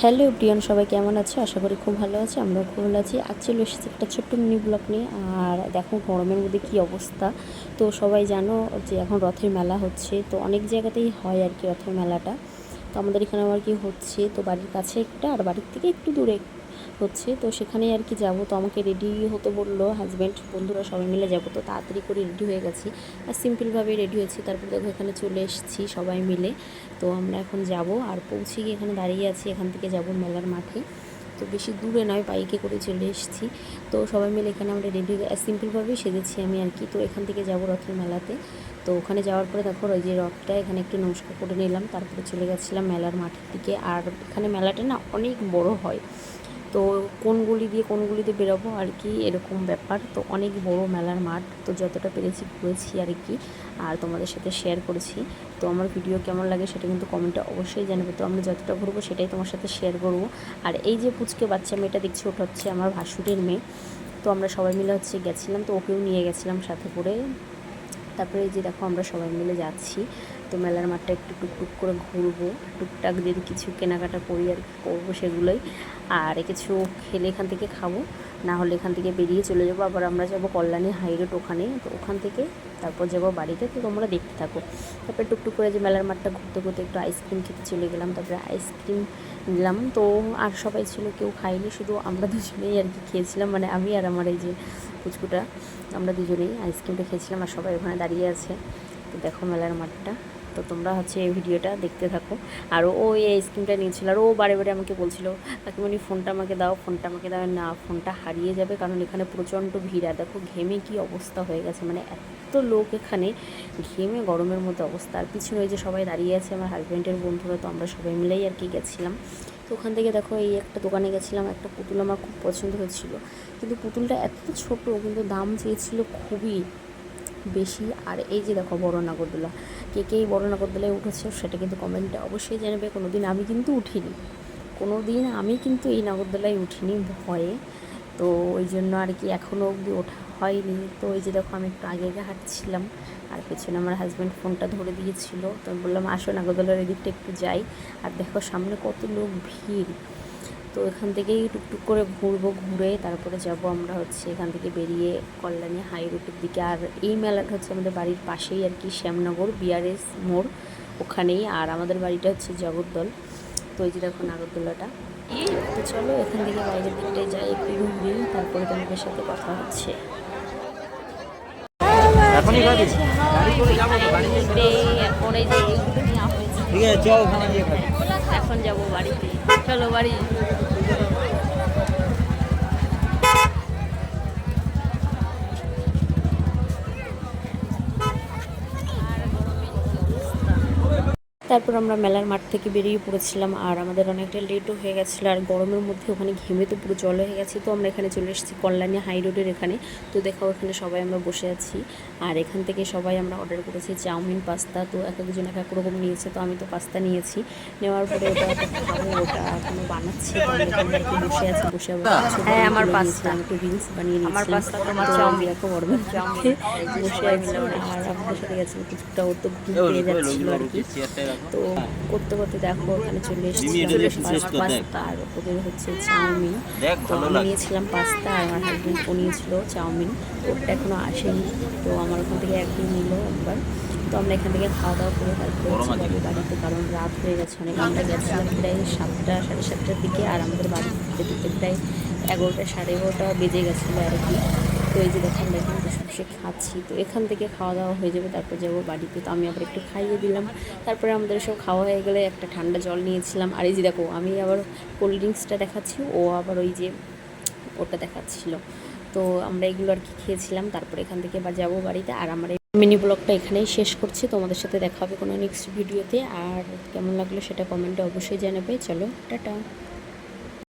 Hello প্রিয়ন সবাই কেমন আছে? আশা করি খুব ভালো আছে, আমরাও খুব ভালো আছি। আজ চলে এসেছি একটা ছোট্ট মিনি ব্লক নিয়ে। আর দেখো, গরমের মধ্যে কী অবস্থা। তো সবাই জানো যে এখন রথের মেলা হচ্ছে, তো অনেক জায়গাতেই হয় আর কি রথের মেলাটা। তো আমাদের এখানে আবার কি হচ্ছে? তো বাড়ির কাছে একটা, আর বাড়ির থেকে একটু দূরে হচ্ছে, তো সেখানেই আর কি যাব। তো আমাকে রেডি হতে বলল হাজব্যান্ড বন্ধুরা সবাই মিলে যাব। তো তাড়াতাড়ি করে রেডি হয়ে গেছি। আর সিম্পলভাবে রেডি হয়েছি। তারপর দেখো এখানে চলে এসেছি সবাই মিলে। তো আমরা এখন যাব আর পৌঁছে গিয়ে এখানে দাঁড়িয়ে আছি। এখান থেকে যাব মেলার মাঠে। তো বেশি দূরে নয়, বাইকে করে চলে এসেছি। তো সবাই মিলে এখানে আমরা রেডি সিম্পলভাবেই সেজেছি আমি আর কি। তো এখান থেকে যাব রথের মেলাতে। তো ওখানে যাওয়ার পরে দেখো ওই যে রথটা, এখানে একটু নমস্কার করে নিলাম। তারপরে চলে গেছিলাম মেলার মাঠের দিকে। আর এখানে মেলাটা না অনেক বড় হয়। তো কোন গলি দিয়ে কোন গলিতে বেরোবো আর কি, এরকম ব্যাপার। তো অনেক বড় মেলার মাঠ, তো যতটা পেরেছি ঘুরেছি আর কি, আর তোমাদের সাথে শেয়ার করেছি। তো আমার ভিডিও কেমন লাগে সেটা কিন্তু কমেন্টে অবশ্যই জানাবে। তো আমরা যতটা ঘুরবো সেটাই তোমার সাথে শেয়ার করব। আর এই যে পুচকে বাচ্চা মেয়েটা দেখছি, ওটা হচ্ছে আমার ভাসুরের মেয়ে। তো আমরা সবাই মিলে হচ্ছে গেছিলাম, তো ওকেও নিয়ে গেছিলাম সাথে করে। তারপরে যে দেখো আমরা সবাই মিলে যাচ্ছি, তো মেলার মাঠটা একটু টুকটুক করে ঘুরবো, টুকটাক যদি কিছু কেনাকাটা করি আর করব সেগুলোই। আর কিছু খেলে এখান থেকে খাব, না হলে এখান থেকে বেরিয়ে চলে যাব। আবার আমরা যাব কল্যাণী হাই রোড ওখানে, তো ওখান থেকে তারপর যাব বাড়িতে, তো তোমরা দেখতে থাকো। তারপরে টুকটুক করে যে মেলার মাঠটা ঘুরতে ঘুরতে একটু আইসক্রিম খেতে চলে গেলাম, তারপরে আইসক্রিম নিলাম। তো আর সবাই ছিল, কেউ খাইনি শুধু আমরা দুজনেই আর কি খেয়েছিলাম। মানে আমি আর আমার এই যে পুচকুটা আমরা দুজনেই আইসক্রিমটা খেয়েছিলাম আর সবাই ওখানে দাঁড়িয়ে আছে। তো দেখো মেলার মাঠটা। তো তোমরা হচ্ছে এই ভিডিওটা দেখতে থাকো। আর ও এই আইসক্রিমটা নিয়েছিল আর ও বারে বারে আমাকে বলছিল, কাকিমণি, ফোনটা আমাকে দাও, ফোনটা আমাকে দাও। না, ফোনটা হারিয়ে যাবে কারণ এখানে প্রচণ্ড ভিড়। আর দেখো ঘেমে কি অবস্থা হয়ে গেছে। মানে এত লোক এখানে, ঘেমে গরমের মতো অবস্থা। আর পিছনে ওই যে সবাই দাঁড়িয়ে আছে আমার হাজব্যান্ডের বন্ধুরা, তো আমরা সবাই মিলেই আর কি গেছিলাম। তো ওখান থেকে দেখো এই একটা দোকানে গেছিলাম, একটা পুতুল আমার খুব পছন্দ হয়েছিল। কিন্তু পুতুলটা এত ছোট, কিন্তু দাম চেয়েছিল খুবই বেশি। আর এই যে দেখো বড় নাগরদোলা, কে কে এই বড় নাগরদোলায় উঠেছে সেটা কিন্তু কমেন্টে অবশ্যই জানাবে। কোনো দিন আমি কিন্তু উঠিনি। কোনো দিন আমি কিন্তু এই নাগরদোলায় উঠিনি ভয়ে। তো ওই জন্য আর কি এখনও অবধি ওঠা হয়নি। তো ওই যে দেখো আমি একটু আগে আগে হাঁটছিলাম আর পেছনে আমার হাজব্যান্ড ফোনটা ধরে দিয়েছিল। তো আমি বললাম, আসো নাগরদোলার এদিকটা একটু যাই। আর দেখো সামনে কত লোক ভিড়। তো এখান থেকেই টুকটুক করে ঘুরবো, ঘুরে তারপরে যাব আমরা হচ্ছে এখান থেকে বেরিয়ে কল্যাণী হাই রোডের দিকে। আর এই মেলাটা হচ্ছে আমাদের বাড়ির পাশেই আর কি, শ্যামনগর বিআরএস মোড় ওখানেই। আর আমাদের বাড়িটা হচ্ছে জগদ্দল। তো এই যে দেখো নাগরদোলাটা। তো চলো এখান থেকে বাইরের দিকটায় যাই একটু ঘুরি তারপরে তোমাদের সাথে কথা হচ্ছে। এখন যাব বাড়িতে। চলো বাড়ি। তারপর আমরা মেলার মাঠ থেকে বেরিয়ে পড়েছিলাম আর আমাদের অনেকটা লেটও হয়ে গেছিল আর গরমের মধ্যে ওখানে ঘেমে তো পুরো জল হয়ে গেছে তো আমরা এখানে চলে এসেছি কল্যাণী হাই রোডের এখানে তো দেখাও এখানে সবাই আমরা বসে আছি আর এখান থেকে সবাই আমরা অর্ডার করেছি চাউমিন পাস্তা তো এক একজন এক এক রকম নিয়েছে তো আমি তো পাস্তা নিয়েছি নেওয়ার পরে ওটা খাব ওটা এখনও বানাচ্ছি আমি বসে আছি বসে হ্যাঁ, আমার পাস্তা। নিয়েছিলাম, একটু রিলস বানিয়ে আমার নিয়েছিলাম পাস্তা, তোমার চাউমিন। দেখো বসে আছি আর আমাদের সাথে গেছে কিছুটা ওর তো পেয়ে যাচ্ছিল আর কি তো করতে করতে দেখো ওখানে চলে এসেছি। পাস্তা আর ওদের হচ্ছে চাউমিন। তো আমি নিয়েছিলাম পাস্তা আর আমার হাজব্যান্ড ও নিয়েছিল চাউমিন। ওটা এখনও আসেনি। তো আমার ওখান থেকে একদিন নিল একবার। তো আমরা এখান থেকে খাওয়া দাওয়া করে তারপরে বাড়িতে কারণ রাত হয়ে গেছে অনেক আমরা গেছিলাম প্রায় সাতটা সাড়ে সাতটার দিকে আর আমাদের বাড়ি ফিরতে ফিরতে প্রায় এগারোটা সাড়ে এগারোটা বেজে গেছিল আর কি। তো এই যে দেখো আমরা এখানে বসে বসে খাচ্ছি। তো এখান থেকে খাওয়া দাওয়া হয়ে যাবে, তারপর যাব বাড়িতে। তো আমি আবার একটু খাইয়ে দিলাম। তারপরে আমাদের সব খাওয়া হয়ে গেলে একটা ঠান্ডা জল নিয়েছিলাম। আর এই যে দেখো, আমি আবার কোল্ড ড্রিঙ্কসটা দেখাচ্ছি, ও আবার ওই যে ওটা দেখাচ্ছিল। তো আমরা এগুলো আর কি খেয়েছিলাম। তারপরে এখান থেকে বা যাব বাড়িতে। আর আমার মিনি ব্লগটা এখানেই শেষ করছি। তোমাদের সাথে দেখা হবে কোনো নেক্সট ভিডিওতে আর কেমন লাগল সেটা কমেন্টে অবশ্যই জানাবে। চলো, টাটা।